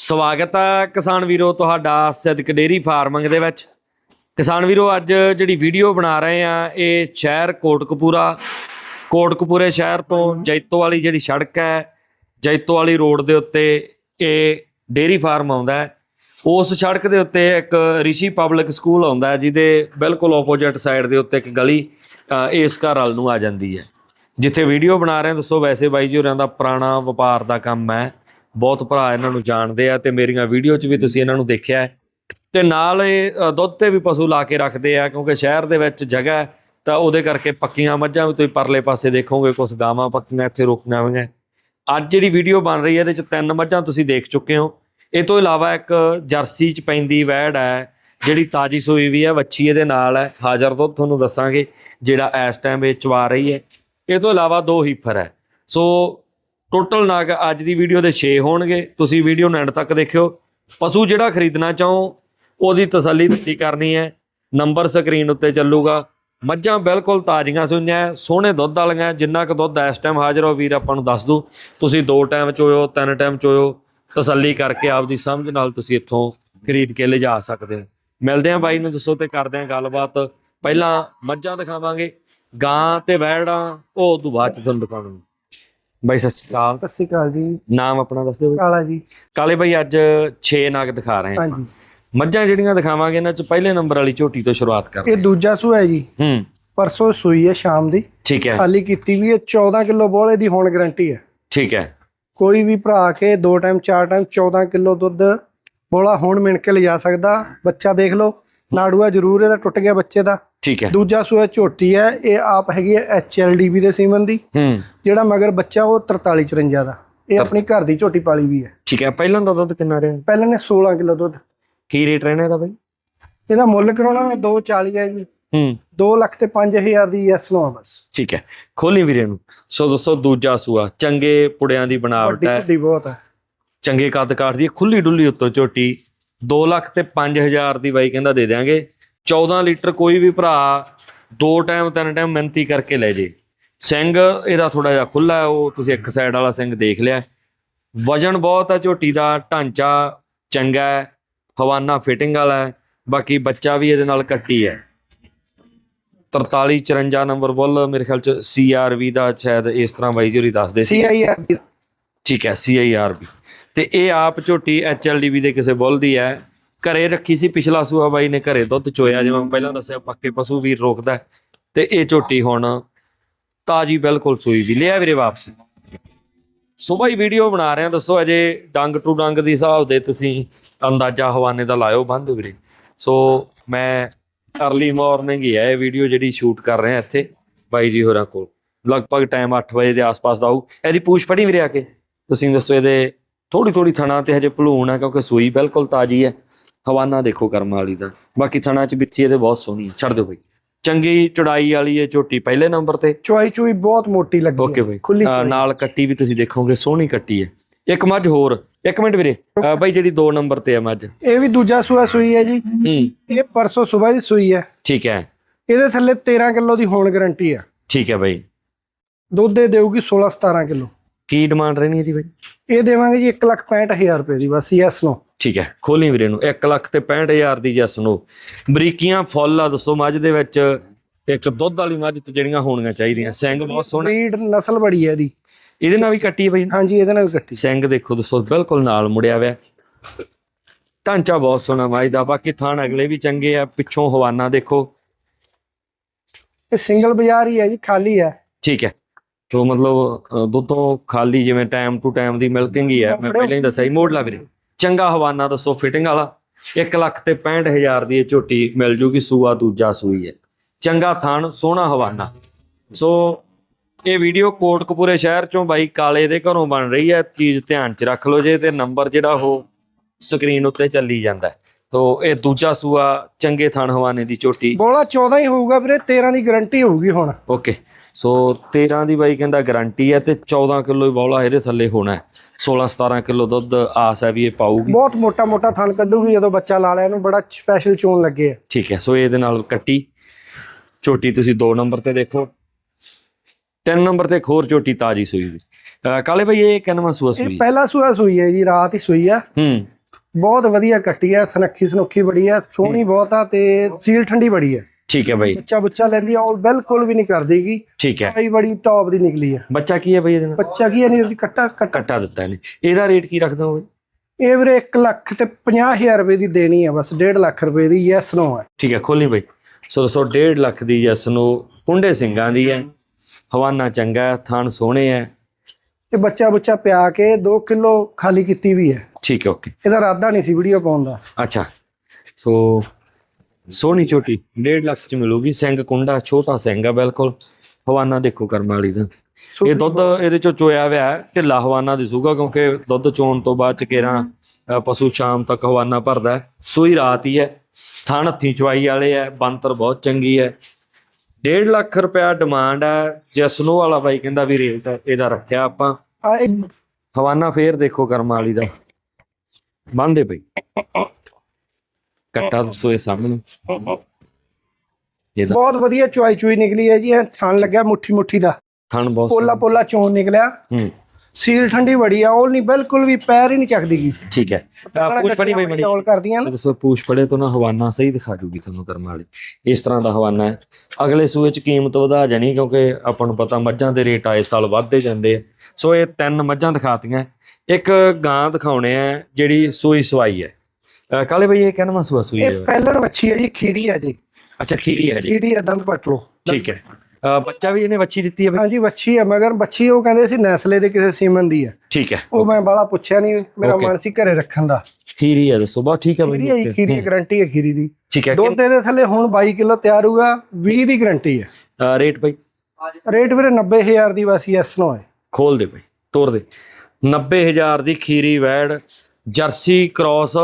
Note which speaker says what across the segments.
Speaker 1: ਸਵਾਗਤ ਹੈ ਕਿਸਾਨ ਵੀਰੋ ਤੁਹਾਡਾ ਸਿੱਧਕ ਡੇਰੀ ਫਾਰਮਿੰਗ ਦੇ ਵਿੱਚ। ਕਿਸਾਨ ਵੀਰੋ ਅੱਜ ਜਿਹੜੀ ਵੀਡੀਓ ਬਣਾ ਰਹੇ ਆ ਇਹ ਸ਼ਹਿਰ ਕੋਟਕਪੂਰਾ। ਕੋਟਕਪੂਰੇ ਸ਼ਹਿਰ ਤੋਂ ਜੈਤੋ ਵਾਲੀ ਜਿਹੜੀ ਸੜਕ ਹੈ ਜੈਤੋ ਵਾਲੀ ਰੋਡ ਦੇ ਉੱਤੇ ਇਹ ਡੇਰੀ ਫਾਰਮ ਆਉਂਦਾ ਹੈ। ਉਸ ਸੜਕ ਦੇ ਉੱਤੇ ਇੱਕ ਰਿਸ਼ੀ ਪਬਲਿਕ ਸਕੂਲ ਆਉਂਦਾ ਜਿਹਦੇ ਬਿਲਕੁਲ ਆਪੋਜ਼ਿਟ ਸਾਈਡ ਦੇ ਉੱਤੇ ਇੱਕ ਗਲੀ ਇਸ ਘਰ ਵੱਲ ਨੂੰ ਆ ਜਾਂਦੀ ਹੈ। ਜਿੱਥੇ ਵੀਡੀਓ ਬਣਾ ਰਹੇ ਹਾਂ ਦੱਸੋ ਵੈਸੇ ਬਾਈ ਜੀ ਹੋਰਾਂ ਦਾ ਪੁਰਾਣਾ ਵਪਾਰ ਦਾ ਕੰਮ ਹੈ। ਬਹੁਤ ਭਰਾ ਇਹਨਾਂ ਨੂੰ ਜਾਣਦੇ ਆ ਤੇ ਮੇਰੀਆਂ ਵੀਡੀਓ 'ਚ ਵੀ ਤੁਸੀਂ ਇਹਨਾਂ ਨੂੰ ਦੇਖਿਆ ਹੈ। ਤੇ ਨਾਲ ਇਹ ਦੁੱਧ ਤੇ ਵੀ ਪਸ਼ੂ ਲਾ ਕੇ ਰੱਖਦੇ ਆ, ਕਿਉਂਕਿ ਸ਼ਹਿਰ ਦੇ ਵਿੱਚ ਜਗ੍ਹਾ ਤਾਂ ਉਹਦੇ ਕਰਕੇ ਪੱਕੀਆਂ ਮੱਝਾਂ ਵੀ ਤੁਸੀਂ ਪਰਲੇ ਪਾਸੇ ਦੇਖੋਗੇ ਕੁਝ ਗਾਵਾਂ ਪੱਕੀਆਂ ਇੱਥੇ ਰੁਕੀਆਂ ਹੋਈਆਂ। ਅੱਜ ਜਿਹੜੀ ਵੀਡੀਓ ਬਣ ਰਹੀ ਹੈ, ਇਹਦੇ 'ਚ ਤਿੰਨ ਮੱਝਾਂ ਤੁਸੀਂ ਦੇਖ ਚੁੱਕੇ ਹੋ। ਇਹ ਤੋਂ ਇਲਾਵਾ ਇੱਕ ਜਰਸੀ 'ਚ ਪੈਂਦੀ ਵੈੜ ਹੈ, ਜਿਹੜੀ ਤਾਜੀ ਸੂਈ ਵੀ ਹੈ, ਵੱਛੀ ਇਹਦੇ ਨਾਲ ਹੈ। ਹਾਜ਼ਰ ਦੁੱਧ ਤੁਹਾਨੂੰ ਦੱਸਾਂਗੇ, ਜਿਹੜਾ ਇਸ ਟਾਈਮ ਇਹ ਚਵਾ ਰਹੀ ਹੈ। ਇਹ ਤੋਂ ਇਲਾਵਾ ਦੋ ਹੀਫਰ ਹੈ। ਸੋ ਟੋਟਲ ਨਗ ਅੱਜ ਦੀ ਵੀਡੀਓ ਦੇ 6 ਹੋਣਗੇ। ਤੁਸੀਂ ਵੀਡੀਓ ਨੂੰ ਐਂਡ ਤੱਕ ਦੇਖਿਓ। ਪਸ਼ੂ ਜਿਹੜਾ ਖਰੀਦਣਾ ਚਾਹੋ, ਉਹਦੀ ਤਸੱਲੀ ਤੁਸੀਂ ਕਰਨੀ ਹੈ। ਨੰਬਰ ਸਕਰੀਨ ਉੱਤੇ ਚੱਲੂਗਾ। ਮੱਝਾਂ ਬਿਲਕੁਲ ਤਾਜ਼ੀਆਂ ਸੂਈਆਂ ਸੋਹਣੇ ਦੁੱਧ ਵਾਲੀਆਂ ਜਿੰਨਾ ਕੁ ਦੁੱਧ ਇਸ ਟਾਈਮ ਹਾਜ਼ਰ ਹੋ, ਵੀਰ ਆਪਾਂ ਨੂੰ ਦੱਸ ਦੂ ਤੁਸੀਂ ਦੋ ਟਾਈਮ ਚੋਇਓ ਤਿੰਨ ਟਾਈਮ ਚੋਇਓ ਤਸੱਲੀ ਕਰਕੇ ਆਪਦੀ ਸਮਝ ਨਾਲ ਤੁਸੀਂ ਇੱਥੋਂ ਖਰੀਦ ਕੇ ਲਿਜਾ ਸਕਦੇ ਹੋ। ਮਿਲਦੇ ਆਂ ਬਾਈ ਨੂੰ ਦੱਸੋ ਤੇ ਕਰਦੇ ਆਂ ਗੱਲਬਾਤ। ਪਹਿਲਾਂ ਮੱਝਾਂ ਦਿਖਾਵਾਂਗੇ। ਗਾਂ ਤੇ ਵੈੜਾਂ, ਉਹ ਤੋਂ ਬਾਅਦ ਚ ਤੁਹਾਨੂੰ ਦਿਖਾਵਾਂਗੇ। ਬਾਈ ਸਤਿ ਸ਼੍ਰੀ ਅਕਾਲ।
Speaker 2: ਸਤਿ ਸ਼੍ਰੀ ਅਕਾਲ ਜੀ।
Speaker 1: ਨਾਮ ਆਪਣਾ ਦੱਸ ਦਿਓ
Speaker 2: ਕਾਲਾ ਜੀ।
Speaker 1: ਕਾਲੇ ਬਾਈ ਅੱਜ 6 ਨਗ ਦਿਖਾ ਰਹੇ ਹਾਂ।
Speaker 2: ਹਾਂਜੀ।
Speaker 1: ਮੱਝਾਂ ਜਿਹੜੀਆਂ ਦਿਖਾਵਾਂਗੇ ਇਹਨਾਂ ਚ ਪਹਿਲੇ ਨੰਬਰ ਵਾਲੀ ਝੋਟੀ ਤੋਂ ਸ਼ੁਰੂਆਤ ਕਰਦੇ
Speaker 2: ਇਹ ਦੂਜਾ ਸੂ ਹੈ ਜੀ।
Speaker 1: ਹੂੰ।
Speaker 2: ਪਰਸੋਂ ਸੂਈ ਹੈ ਸ਼ਾਮ ਦੀ।
Speaker 1: ਠੀਕ ਹੈ।
Speaker 2: ਖਾਲੀ ਕੀਤੀ ਵੀ ਹੈ 14 ਕਿਲੋ ਬੋਲੇ ਦੀ ਹੁਣ ਗਾਰੰਟੀ ਹੈ।
Speaker 1: ਠੀਕ ਹੈ।
Speaker 2: ਕੋਈ ਵੀ ਭਰਾ ਕੇ ਦੋ ਟਾਈਮ ਚਾਰ ਟਾਈਮ 14 ਕਿਲੋ ਦੁੱਧ ਬੋਲਾ ਹੁਣ ਮਿਣ ਕੇ ਲਿਜਾ ਸਕਦਾ। ਬੱਚਾ ਦੇਖ ਲਓ। ਨਾੜੂਆ ਜ਼ਰੂਰ ਇਹਦਾ ਟੁੱਟ ਗਿਆ ਬੱਚੇ ਦਾ।
Speaker 1: ਠੀਕ ਹੈ।
Speaker 2: ਦੂਜਾ ਸੂਆ ਝੋਟੀ ਹੈ ਇਹ ਆਪ ਹੈਗੀ ਹੈ ਐਚਐਲਡੀਬੀ ਦੇ ਸੀਮਨ ਦੀ
Speaker 1: ਹੂੰ।
Speaker 2: ਜਿਹੜਾ ਮਗਰ ਬੱਚਾ ਉਹ 43 54 ਦਾ। ਇਹ ਆਪਣੀ ਘਰ ਦੀ ਝੋਟੀ ਪਾਲੀ ਵੀ ਹੈ।
Speaker 1: ਠੀਕ ਹੈ ਪਹਿਲਾਂ ਦਾ ਦੁੱਧ ਕਿੰਨਾ ਰਿਹਾ?
Speaker 2: ਪਹਿਲਾਂ ਨੇ 16 ਕਿਲੋ ਦੁੱਧ।
Speaker 1: ਕੀ ਰੇਟ ਰਹਿਣਾ ਇਹਦਾ ਬਾਈ?
Speaker 2: ਇਹਦਾ ਮੁੱਲ ਕਰਾਉਣਾ ਮੈਂ 240 ਹੈ ਜੀ।
Speaker 1: ਹੂੰ।
Speaker 2: 2 ਲੱਖ ਤੇ 5000 ਦੀ ਯੈਸ ਨੋ ਆ ਬਸ।
Speaker 1: ਠੀਕ ਹੈ। ਖੋਲੀ ਵੀਰੇ ਨੂੰ। ਸੋ ਦੋਸਤੋ ਦੂਜਾ ਸੂਆ ਚੰਗੇ ਪੁੜਿਆਂ ਦੀ ਬਣਾਵਟ ਹੈ।
Speaker 2: ਵੱਡੀ ਬਹੁਤ ਹੈ।
Speaker 1: ਚੰਗੇ ਕੱਦ ਕਾਠ ਦੀ ਖੁੱਲੀ ਡੁੱਲੀ ਉੱਤੋਂ ਝੋਟੀ। 2 ਲੱਖ ਤੇ 5000 ਦੀ ਬਾਈ ਕਹਿੰਦਾ ਦੇ ਦਿਆਂਗੇ। 14 ਲੀਟਰ ਕੋਈ ਵੀ ਭਰਾ ਦੋ ਟਾਈਮ ਤਿੰਨ ਟਾਈਮ ਮਿਹਨਤੀ ਕਰਕੇ ਲੈ ਜੇ। ਸਿੰਘ ਇਹਦਾ ਥੋੜਾ ਜਿਹਾ ਖੁੱਲਾ ਹੈ ਉਹ ਤੁਸੀਂ ਇੱਕ ਸਾਈਡ ਵਾਲਾ ਸਿੰਘ ਦੇਖ ਲਿਆ। ਵਜਨ ਬਹੁਤ ਹੈ ਝੋਟੀ ਦਾ ਢਾਂਚਾ ਚੰਗਾ ਹੈ ਹਵਾਨਾ ਫਿਟਿੰਗ ਵਾਲਾ ਹੈ ਬਾਕੀ ਬੱਚਾ ਵੀ ਇਹਦੇ ਨਾਲ ਕੱਟੀ ਹੈ। 43 54 ਨੰਬਰ ਬੁੱਲ ਮੇਰੇ ਖਿਆਲ ਚ ਸੀਆਰਵੀ ਦਾ ਸ਼ਾਇਦ ਇਸ ਤਰ੍ਹਾਂ ਬਾਈ ਜੀ ਦੱਸਦੇ ਸੀ।
Speaker 2: ਸੀਆਈਆਰ
Speaker 1: ਠੀਕ ਹੈ ਸੀਆਈਆਰਬੀ ਤੇ ਇਹ ਆਪ ਝੋਟੀ ਐਚਐਲਡੀਬੀ ਦੇ ਕਿਸੇ ਬੁੱਲ ਦੀ ਹੈ। ਘਰੇ ਰੱਖੀ ਸੀ, ਪਿਛਲਾ ਸੂਆ ਬਾਈ ਨੇ ਘਰੇ ਦੁੱਧ ਚੋਇਆ, ਜਿਵੇਂ ਪਹਿਲਾਂ ਦੱਸਿਆ, ਪੱਕੇ ਪਸ਼ੂ ਵੀਰ ਰੋਕਦਾ ਹੈ। ਤੇ ਇਹ ਝੋਟੀ ਹੁਣ ਤਾਜੀ ਬਿਲਕੁਲ ਸੂਈ ਵੀ, ਲਿਆ ਵੀਰੇ ਵਾਪਸ। ਸੋ ਹੀ ਵੀਡੀਓ ਬਣਾ ਰਹੇ ਹਾਂ, ਦੱਸੋ ਅਜੇ ਡੰਗ ਟੂ ਡੰਗ ਦੀ ਹਿਸਾਬ ਦੇ ਤੁਸੀਂ ਅੰਦਾਜ਼ਾ ਹਵਾਨੇ ਦਾ ਲਾਇਓ ਬੰਦ ਵੀਰੇ। ਸੋ ਮੈਂ ਅਰਲੀ ਮਾਰਨਿੰਗ ਹੀ ਹੈ, ਇਹ ਵੀਡੀਓ ਜਿਹੜੀ ਸ਼ੂਟ ਕਰ ਰਹੇ ਹਾਂ ਇੱਥੇ ਬਾਈ ਜੀ ਹੋਰਾਂ ਕੋਲ। ਲਗਭਗ ਟਾਈਮ 8 ਵਜੇ ਦੇ ਆਸ-ਪਾਸ ਦਾ ਆਊ। ਇਹਦੀ ਪੂਛ ਫੜੀ ਵੀਰੇ ਆ ਕੇ। ਤੁਸੀਂ ਦੱਸੋ ਇਹਦੇ ਥੋੜੀ ਥੋੜੀ ਥਣਾ ਤੇ ਹਜੇ ਭਲੂਣ ਹੈ, ਕਿਉਂਕਿ ਸੂਈ ਬਿਲਕੁਲ ਤਾਜੀ ਹੈ। ਹਵਾਨਾ ਦੇਖੋ ਕਰਮ ਵਾਲੀ ਦਾ। ਬਾਕੀ ਥਣਾ ਚ ਬਿੱਥੀ ਇਹਦੇ ਬਹੁਤ ਸੋਹਣੀ ਹੈ ਛੱਡ ਦਿਓ ਬਈ। ਚੰਗੀ ਚੜਾਈ ਵਾਲੀ ਇਹ ਝੋਟੀ ਪਹਿਲੇ ਨੰਬਰ ਤੇ।
Speaker 2: ਚੁਆਈ ਚੁਈ ਬਹੁਤ ਮੋਟੀ ਲੱਗੀ
Speaker 1: ਓਕੇ। ਬਈ। ਨਾਲ ਕੱਟੀ ਵੀ ਤੁਸੀਂ ਦੇਖੋਗੇ ਸੋਹਣੀ ਕੱਟੀ ਹੈ ਇੱਕ ਮੱਝ ਹੋਰ। ਇੱਕ ਮਿੰਟ ਵੀਰੇ। ਬਾਈ ਜਿਹੜੀ 2 ਨੰਬਰ ਤੇ ਹੈ ਮੱਝ।
Speaker 2: ਇਹ ਵੀ ਦੂਜਾ ਸੂਆ ਸੂਈ ਹੈ ਜੀ।
Speaker 1: ਹੂੰ।
Speaker 2: ਇਹ ਪਰਸੋਂ ਸਵੇਰ ਦੀ ਸੂਈ ਹੈ।
Speaker 1: ਠੀਕ ਹੈ।
Speaker 2: ਇਹਦੇ ਥੱਲੇ 13 ਕਿਲੋ ਦੀ ਹੁਣ ਗਾਰੰਟੀ ਹੈ
Speaker 1: ਠੀਕ ਹੈ ਬਾਈ।
Speaker 2: ਦੁੱਧ ਦੇ ਦੇਊਗੀ 16 17 ਕਿਲੋ।
Speaker 1: ਕੀ ਡਿਮਾਂਡ ਰਹਿਣੀ ਇਹਦੀ ਬਾਈ?
Speaker 2: ਇਹ ਦੇਵਾਂਗੇ ਜੀ 1 ਲੱਖ 65000 ਰੁਪਏ ਦੀ ਬਸ ਯੈਸ ਨੋ
Speaker 1: ਠੀਕ ਹੈ ਖੋਲੀ ਵੀਰੇ ਨੂੰ। 1 ਲੱਖ ਤੇ 65000 ਦੀ ਜਸ ਨੂੰ ਬਰੀਕੀਆਂ ਫੁੱਲ ਆ ਦੱਸੋ ਮੱਝ ਦੇ ਵਿੱਚ ਇੱਕ ਦੁੱਧ ਵਾਲੀ ਮੱਝ ਤੇ ਜਿਹੜੀਆਂ ਹੋਣੀਆਂ ਚਾਹੀਦੀਆਂ। ਸਿੰਘ ਬਹੁਤ ਸੋਹਣਾ।
Speaker 2: ਬਰੀਡ ਨਸਲ ਬੜੀ ਹੈ ਇਹਦੀ।
Speaker 1: ਇਹਦੇ ਨਾਲ ਵੀ ਕੱਟੀ ਹੈ ਬਾਈ
Speaker 2: ਹਾਂਜੀ ਇਹਦੇ ਨਾਲ ਵੀ ਕੱਟੀ।
Speaker 1: ਸਿੰਘ ਦੇਖੋ ਦੋਸਤੋ ਬਿਲਕੁਲ ਨਾਲ ਮੁੜਿਆ ਹੋਇਆ। ਢਾਂਚਾ ਬਹੁਤ ਸੋਹਣਾ ਮੱਝ ਦਾ। ਬਾਕੀ ਥਾਣ ਅਗਲੇ ਵੀ ਚੰਗੇ ਆ ਪਿੱਛੋਂ ਹਵਾਨਾ ਦੇਖੋ।
Speaker 2: ਇਹ ਸਿੰਗਲ ਬਾਜ਼ਾਰ ਹੀ ਹੈ ਜੀ ਖਾਲੀ ਹੈ।
Speaker 1: ਠੀਕ ਹੈ। ਸੋ ਮਤਲਬ ਦੁੱਧੋਂ ਖਾਲੀ ਜਿਵੇਂ ਟਾਈਮ ਟੂ ਟਾਈਮ ਦੀ ਮਿਲਕਿੰਗ ਹੀ ਹੈ। ਮੈਂ ਪਹਿਲਾਂ ਹੀ ਦੱਸਿਆ ਸੀ ਮੋੜ ਲਾ ਵੀਰੇ। ਚੰਗਾ ਹਵਾਨਾ ਦੱਸੋ ਫਿਟਿੰਗ ਵਾਲਾ। 1 ਲੱਖ ਤੇ 65000 ਦੀ ਇਹ ਝੋਟੀ ਮਿਲ ਜੂਗੀ ਸੂਆ ਦੂਜਾ ਸੂਈ ਹੈ। ਚੰਗਾ ਥਣ ਸੋਹਣਾ ਹਵਾਨਾ। ਸੋ ਇਹ ਵੀਡੀਓ ਕੋਟਕਪੂਰੇ ਸ਼ਹਿਰ ਚੋਂ ਬਾਈ ਕਾਲੇ ਦੇ ਘਰੋਂ ਬਣ ਰਹੀ ਹੈ। ਚੀਜ਼ ਧਿਆਨ ਚ ਰੱਖ ਲਓ ਜੇ ਤੇ ਨੰਬਰ ਜਿਹੜਾ ਉਹ ਸਕਰੀਨ ਉੱਤੇ ਚੱਲੀ ਜਾਂਦਾ। ਸੋ ਇਹ ਦੂਜਾ ਸੂਆ ਚੰਗੇ ਥਣ ਹਵਾਨੇ ਦੀ ਝੋਟੀ।
Speaker 2: ਬੋਲਾ 14 ਹੀ ਹੋਊਗਾ ਵੀਰੇ 13 ਦੀ ਗਾਰੰਟੀ ਹੋਊਗੀ ਹੁਣ।
Speaker 1: ਓਕੇ ਸੋ 13 ਦੀ ਬਾਈ ਕਹਿੰਦਾ ਗਾਰੰਟੀ ਹੈ ਤੇ 14 ਕਿਲੋ ਹੀ ਬੌਲਾ ਇਹਦੇ ਥੱਲੇ ਹੋਣਾ ਹੈ। 16 17 ਕਿਲੋ ਦੁੱਧ ਆਸ ਹੈ ਵੀ ਇਹ ਪਾਊਗੀ।
Speaker 2: ਬਹੁਤ ਮੋਟਾ ਮੋਟਾ ਥਣ ਕੱਢੂਗੀ ਜਦੋਂ ਬੱਚਾ ਲਾ ਲਿਆ ਇਹਨੂੰ ਬੜਾ ਸਪੈਸ਼ਲ ਚੋਣ ਲੱਗੇ ਆ।
Speaker 1: ਠੀਕ ਹੈ ਸੋ ਇਹਦੇ ਨਾਲ ਕੱਟੀ। ਝੋਟੀ ਤੁਸੀਂ 2 ਨੰਬਰ ਤੇ ਦੇਖੋ। 3 ਨੰਬਰ ਤੇ ਇੱਕ ਹੋਰ ਝੋਟੀ ਤਾਜੀ ਸੂਈ ਅਹ ਕਾਲੇ ਭਾਈ ਇਹ ਕਿੰਨਵਾਂ ਸੂਆ
Speaker 2: ਇਹ
Speaker 1: ਸੂਈ
Speaker 2: ਪਹਿਲਾ ਸੂਆ ਸੂਈ ਹੈ ਜੀ ਰਾਤ ਹੀ ਸੂਈ ਆ।
Speaker 1: ਹੂੰ।
Speaker 2: ਬਹੁਤ ਵਧੀਆ ਕੱਟੀ ਆ ਸਨੱਖੀ ਸਨੁੱਖੀ ਬੜੀ ਆ ਸੋਹਣੀ ਬਹੁਤ ਆ ਤੇ ਸੀਲ ਠੰਡੀ ਬੜੀ ਆ।
Speaker 1: ਠੀਕ ਹੈ ਭਾਈ
Speaker 2: ਬੱਚਾ ਬੁੱਚਾ ਲੈਂਦੀ ਆ ਉਹ ਬਿਲਕੁਲ ਵੀ ਨਹੀਂ ਕਰਦੀਗੀ
Speaker 1: ਠੀਕ ਹੈ।
Speaker 2: ਆਈ ਬੜੀ ਟੌਪ ਦੀ ਨਿਕਲੀ ਆ।
Speaker 1: ਬੱਚਾ ਕੀ ਹੈ ਭਾਈ ਇਹਦੇ ਨਾਲ?
Speaker 2: ਬੱਚਾ ਕੀ ਹੈ ਨਹੀਂ ਉਹਦੀ ਕੱਟਾ ਕੱਟਾ।
Speaker 1: ਦਿੱਤਾ ਇਹਨੇ। ਇਹਦਾ ਰੇਟ ਕੀ ਰੱਖਦਾ ਹੋਵੇ
Speaker 2: ਇਹ ਵੀਰੇ 1 ਲੱਖ ਤੇ 50000 ਰੁਪਏ ਦੀ ਦੇਣੀ ਆ ਬਸ 1.5 ਲੱਖ ਰੁਪਏ ਦੀ ਯੈਸ ਨੋ ਹੈ
Speaker 1: ਠੀਕ ਹੈ ਖੋਲੀ ਭਾਈ ਸੋ ਦੋਸਤੋ 1.5 ਲੱਖ ਦੀ ਜਸ ਨੂੰ ਕੁੰਡੇ ਸਿੰਘਾਂ ਦੀ ਹੈ। ਹਵਾਨਾ ਚੰਗਾ ਹੈ ਥਣ ਸੋਹਣੇ ਹੈ।
Speaker 2: ਤੇ ਬੱਚਾ ਬੁੱਚਾ ਪਿਆ ਕੇ 2 ਕਿਲੋ ਖਾਲੀ ਕੀਤੀ ਵੀ ਹੈ।
Speaker 1: ਠੀਕ ਹੈ ਓਕੇ।
Speaker 2: ਇਹਦਾ ਇਰਾਦਾ ਨਹੀਂ ਸੀ ਵੀਡੀਓ ਪਾਉਣ ਦਾ।
Speaker 1: ਅੱਛਾ। ਸੋ ਸੋਹਣੀ ਛੋਟੀ 1.5 ਲੱਖ ਚ ਮਿਲੂਗੀ। ਸਿੰਘ ਕੁੰਡਾ ਛੋਟਾ ਸਿੰਘ ਆ ਬਿਲਕੁਲ। ਹਵਾਨਾ ਦੇਖੋ ਕਰਮ ਵਾਲੀ ਦਾ। ਇਹ ਦੁੱਧ ਇਹਦੇ ਚੋਂ ਚੋਇਆ ਹੋਇਆ ਢਿੱਲਾ ਹਵਾਨਾ ਦਿਸੂਗਾ ਕਿਉਂਕਿ ਦੁੱਧ ਚੋਣ ਤੋਂ ਬਾਅਦ ਚ ਕੇਰਾਂ ਪਸ਼ੂ ਸ਼ਾਮ ਤੱਕ ਹਵਾਨਾ ਭਰਦਾ। ਸੂਈ ਰਾਤ ਹੀ ਹੈ। ਥਣ ਹੱਥੀ ਚਵਾਈ ਵਾਲੇ ਹੈ ਬੰਤਰ ਬਹੁਤ ਚੰਗੀ ਹੈ। 1.5 ਲੱਖ ਰੁਪਇਆ ਡਿਮਾਂਡ ਹੈ ਜਸਨੋ ਵਾਲਾ ਬਾਈ ਕਹਿੰਦਾ ਵੀ ਰੇਟ ਇਹਦਾ ਰੱਖਿਆ ਆਪਾਂ।
Speaker 2: ਆ
Speaker 1: ਹਵਾਨਾ ਫੇਰ ਦੇਖੋ ਕਰਮ ਵਾਲੀ ਦਾ। ਬੰਦੇ ਪਈ ਕੱਟਾ ਦੋਸਤੋ ਇਹ ਸਾਹਮਣੇ। ਇਹਦਾ
Speaker 2: ਬਹੁਤ ਵਧੀਆ ਚੁਆਈ ਚੁਈ ਨਿਕਲੀ ਹੈ ਜੀ ਇਹ ਥਣ ਲੱਗਿਆ ਮੁੱਠੀ ਮੁੱਠੀ ਦਾ।
Speaker 1: ਥਣ ਬਹੁਤ
Speaker 2: ਪੋਲਾ। ਪੋਲਾ ਚੋਣ ਨਿਕਲਿਆ।
Speaker 1: ਹੂੰ।
Speaker 2: ਸੀਲ ਠੰਡੀ ਬੜੀ ਆ ਉਹ ਨਹੀਂ ਬਿਲਕੁਲ ਵੀ ਪੈਰ ਹੀ ਨਹੀਂ ਚੱਕਦੀਗੀ
Speaker 1: ਠੀਕ ਹੈ। ਪੂਛ ਫੜੀ ਬਈ ਮਣੀ
Speaker 2: ਚੌਲ ਕਰਦੀਆਂ ਨਾ।
Speaker 1: ਦੱਸੋ ਪੂਛ ਪੜੇ ਤੋਂ ਨਾ ਹਵਾਨਾ ਸਹੀ ਦਿਖਾ ਜੂਗੀ ਤੁਹਾਨੂੰ ਕਰਮ ਵਾਲੀ। ਇਸ ਤਰ੍ਹਾਂ ਦਾ ਹਵਾਨਾ ਹੈ। ਅਗਲੇ ਸੂਏ ਚ ਕੀਮਤ ਵਧਾ ਜਾਣੀ ਕਿਉਂਕਿ ਆਪਾਂ ਨੂੰ ਪਤਾ ਮੱਝਾਂ ਦੇ ਰੇਟ ਆਏ ਸਾਲ ਵੱਧਦੇ ਜਾਂਦੇ ਆ। ਸੋ ਇਹ ਤਿੰਨ ਮੱਝਾਂ ਦਿਖਾਤੀਆਂ। ਇੱਕ ਗਾਂ ਦਿਖਾਉਣੇ ਆ ਜਿਹੜੀ ਸੂਈ ਸਵਾਈ ਹੈ। ਕਾਲੇ ਬਈ ਇਹ ਕਿੰਨਵਾਂ ਸੂਆ ਸੂਈ
Speaker 2: ਇਹ
Speaker 1: ਹੈ
Speaker 2: ਪਹਿਲਣ ਵੱਛੀ ਹੈ ਜੀ ਖੀਰੀ ਹੈ ਜੀ।
Speaker 1: ਅੱਛਾ ਖੀਰੀ ਹੈ ਜੀ।
Speaker 2: ਖੀਰੀ ਹੈ ਦੰਦ ਪੱਟ ਲਓ।
Speaker 1: ਠੀਕ ਹੈ। ਬੱਚਾ ਵੀ ਇਹਨੇ ਬੱਚੀ ਦਿੱਤੀ ਹੈ ਬਈ?
Speaker 2: ਹਾਂਜੀ ਵੱਛੀ ਹੈ ਮਗਰ ਵੱਛੀ ਉਹ ਕਹਿੰਦੇ ਸੀ ਨੈਸਲੇ ਦੇ ਕਿਸੇ ਸੀਮਨ ਦੀ ਹੈ।
Speaker 1: ਠੀਕ ਹੈ।
Speaker 2: ਉਹ ਮੈਂ ਬਾਲਾ ਪੁੱਛਿਆ ਨਹੀਂ ਮੇਰਾ
Speaker 1: Okay.
Speaker 2: ਮਨ ਸੀ ਘਰੇ ਰੱਖਣ ਦਾ।
Speaker 1: ਖੀਰੀ ਹੈ ਦੱਸੋ ਬਹੁਤ ਠੀਕ ਹੈ
Speaker 2: ਖੀਰੀ ਹੈ ਜੀ
Speaker 1: ਬਈ
Speaker 2: ਖੀਰੀ ਗਾਰੰਟੀ ਹੈ ਖੀਰੀ ਦੀ।
Speaker 1: ਠੀਕ ਹੈ।
Speaker 2: ਦੁੱਧ ਦੇ ਥੱਲੇ ਹੁਣ 22 ਕਿਲੋ ਤਿਆਰ ਹੋਊਗਾ 20 ਦੀ ਗਾਰੰਟੀ ਹੈ।
Speaker 1: ਰੇਟ ਬਈ?
Speaker 2: ਰੇਟ ਵੀਰੇ 90000 ਦੀ ਬਸ ਯੈਸ ਨੋ ਹੈ।
Speaker 1: ਖੋਲ ਦੇ ਬਈ ਤੋੜ ਦੇ। 90000 ਦੀ ਖੀਰੀ ਵੈੜ ਜਰਸੀ ਕ੍ਰਾਸ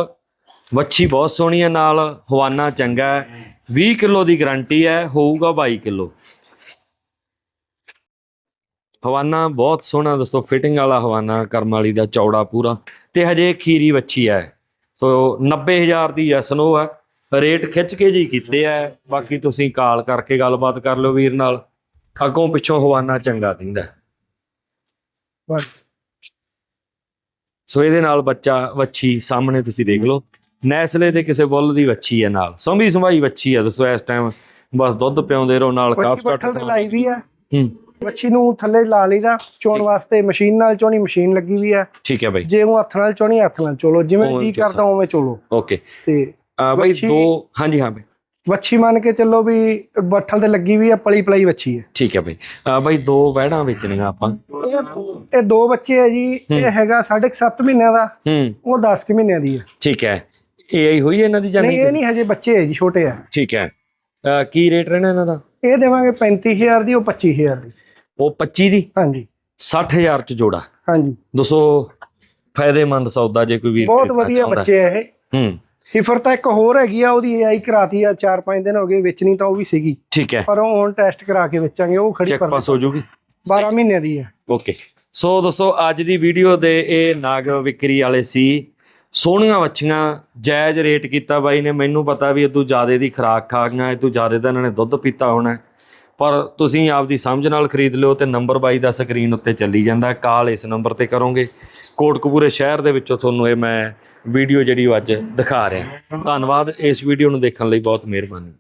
Speaker 1: ਵੱਛੀ ਬਹੁਤ ਸੋਹਣੀ ਹੈ ਨਾਲ ਹਵਾਨਾ ਚੰਗਾ ਹੈ। 20 ਕਿਲੋ ਦੀ ਗਾਰੰਟੀ ਹੈ ਹੋਊਗਾ 22 ਕਿਲੋ। ਹਵਾਨਾ ਬਹੁਤ ਸੋਹਣਾ ਦੋਸਤੋ ਫਿਟਿੰਗ ਵਾਲਾ ਹਵਾਨਾ ਕਰਮ ਵਾਲੀ ਦਾ ਚੌੜਾ ਪੂਰਾ। ਤੇ ਹਜੇ ਖੀਰੀ ਵੱਛੀ ਹੈ। ਸੋ 90000 ਦੀ ਯਸਨੋ ਹੈ। ਰੇਟ ਖਿੱਚ ਕੇ ਜੀ ਕੀਤੇ ਆ ਬਾਕੀ ਤੁਸੀਂ ਕਾਲ ਕਰਕੇ ਗੱਲਬਾਤ ਕਰ ਲਿਓ ਵੀਰ ਨਾਲ। ਅੱਗੋਂ ਪਿੱਛੋਂ ਹਵਾਨਾ ਚੰਗਾ ਦਿੰਦਾ ਸੋ ਇਹਦੇ ਨਾਲ ਬੱਚਾ ਵੱਛੀ ਸਾਹਮਣੇ ਤੁਸੀਂ ਦੇਖ ਲਓ। ਨੈਸਲੇ ਦੇ ਕਿਸੇ ਬੁੱਲ ਦੀ ਵੱਛੀ ਹੈ ਨਾਲ। ਸੰਭੀ ਸੰਭਾਈ ਵੱਛੀ ਹੈ ਦੱਸੋ ਇਸ ਟਾਈਮ ਬਸ ਦੁੱਧ ਪਿਆਉਂਦੇ ਰਹੋ ਨਾਲ ਕਾਫ
Speaker 2: ਬੱਠਲ ਤੇ ਲਾਈ ਵੀ ਹੈ
Speaker 1: ਹੂੰ।
Speaker 2: ਵੱਛੀ ਨੂੰ ਥੱਲੇ ਲਾ ਲਈਦਾ ਚੋਣ ਵਾਸਤੇ ਮਸ਼ੀਨ ਨਾਲ ਚੋਣੀ ਮਸ਼ੀਨ ਲੱਗੀ ਵੀ ਹੈ
Speaker 1: ਠੀਕ ਹੈ ਬਾਈ।
Speaker 2: ਜੇ ਉਹ ਹੱਥ ਨਾਲ ਚੋਣੀ ਹੱਥ ਨਾਲ ਚੋਲੋ। ਜਿਵੇਂ ਜੀ ਕਰਦਾ ਉਵੇਂ ਚੋਲੋ।
Speaker 1: ਓਕੇ
Speaker 2: ਤੇ
Speaker 1: ਬਾਈ ਦੋ ਹਾਂਜੀ ਹਾਂ ਬਾਈ।
Speaker 2: ਵੱਛੀ ਮੰਨ ਕੇ ਚੱਲੋ ਵੀ ਬੱਠਲ ਤੇ ਲੱਗੀ ਵੀ ਹੈ ਪਲੀ ਪਲਾਈ ਵੱਛੀ ਹੈ।
Speaker 1: ਠੀਕ ਹੈ ਬਾਈ। ਅਹ ਬਾਈ ਦੋ ਵਹਿੜਾਂ ਵੇਚਣੀਆਂ ਆਪਾਂ।
Speaker 2: ਇਹ ਦੋ ਬੱਚੇ ਹੈ ਜੀ ਇਹ ਹੈਗਾ 7.5 ਮਹੀਨਿਆਂ ਦਾ।
Speaker 1: ਹੂੰ।
Speaker 2: ਉਹ 10 ਕੁ ਮਹੀਨਿਆਂ ਦੀ ਹੈ
Speaker 1: ਠੀਕ ਹੈ। ਇਹ ਆਈ ਹੋਈ ਹੈ ਇਹਨਾਂ ਦੀ ਜਾਨੀ
Speaker 2: ਨਹੀਂ ਇਹ ਨਹੀਂ ਹਜੇ ਬੱਚੇ ਹੈ ਜੀ ਛੋਟੇ ਆ।
Speaker 1: ਠੀਕ ਹੈ। ਅਹ ਕੀ ਰੇਟ ਰਹਿਣਾ ਇਹਨਾਂ ਦਾ?
Speaker 2: ਇਹ ਦੇਵਾਂਗੇ 35000 ਦੀ ਉਹ 25000 ਦੀ।
Speaker 1: ਉਹ 25 ਦੀ?
Speaker 2: ਹਾਂਜੀ।
Speaker 1: 60000 ਚ ਜੋੜਾ।
Speaker 2: ਹਾਂਜੀ।
Speaker 1: ਦੱਸੋ ਫਾਇਦੇਮੰਦ ਸੌਦਾ ਜੇ ਕੋਈ ਵੀਰ
Speaker 2: ਬਹੁਤ
Speaker 1: ਖਰੀਦਣਾ
Speaker 2: ਵਧੀਆ
Speaker 1: ਚਾਹੁੰਦਾ।
Speaker 2: ਬੱਚੇ ਆ ਇਹ।
Speaker 1: ਹੂੰ।
Speaker 2: ਹਿਫਰ ਤਾਂ ਇੱਕ ਹੋਰ ਹੈਗੀ ਆ ਉਹਦੀ ਏਆਈ ਕਰਾਤੀ ਆ 4-5 ਦਿਨ ਹੋ ਗਏ ਵੇਚਣੀ ਤਾਂ ਉਹ ਵੀ ਸੀਗੀ।
Speaker 1: ਠੀਕ ਹੈ।
Speaker 2: ਪਰ ਉਹ ਹੁਣ ਟੈਸਟ ਕਰਾ ਕੇ ਵੇਚਾਂਗੇ ਉਹ ਖੜੀ
Speaker 1: ਚੈੱਕ
Speaker 2: ਪਰ
Speaker 1: ਪਾਸ ਹੋ ਜੂਗੀ
Speaker 2: 12 ਮਹੀਨਿਆਂ ਦੀ ਹੈ
Speaker 1: ਓਕੇ ਸੋ ਦੋਸਤੋ ਅੱਜ ਦੀ ਵੀਡੀਓ ਦੇ ਇਹ ਨਾਗ ਵਿਕਰੀ ਵਾਲੇ ਸੀ ਸੋਹਣੀਆਂ ਵੱਛੀਆਂ, ਜਾਇਜ਼ ਰੇਟ ਕੀਤਾ ਬਾਈ ਨੇ, ਮੈਨੂੰ ਪਤਾ ਵੀ ਇਦੋਂ ਜ਼ਿਆਦੇ ਦੀ ਖਰਾਕ ਖਾ ਗਈਆਂ ਇਦੋਂ ਜ਼ਿਆਦੇ ਤਾਂ ਇਹਨਾਂ ਨੇ ਦੁੱਧ ਪੀਤਾ ਹੋਣਾ ਪਰ ਤੁਸੀਂ ਆਪਦੀ ਸਮਝ ਨਾਲ ਖਰੀਦ ਲਿਓ ਤੇ ਨੰਬਰ ਬਾਈ ਦਾ ਸਕਰੀਨ ਉੱਤੇ ਚੱਲੀ ਜਾਂਦਾ ਕਾਲ ਇਸ ਨੰਬਰ ਤੇ ਕਰੋਗੇ। ਕੋਟਕਪੂਰੇ ਸ਼ਹਿਰ ਦੇ ਵਿੱਚੋਂ ਤੁਹਾਨੂੰ ਇਹ ਮੈਂ ਵੀਡੀਓ ਜਿਹੜੀ ਉਹ ਅੱਜ ਦਿਖਾ ਰਿਹਾ। ਧੰਨਵਾਦ, ਇਸ ਵੀਡੀਓ ਨੂੰ ਦੇਖਣ ਲਈ ਬਹੁਤ ਮਿਹਰਬਾਨੀ।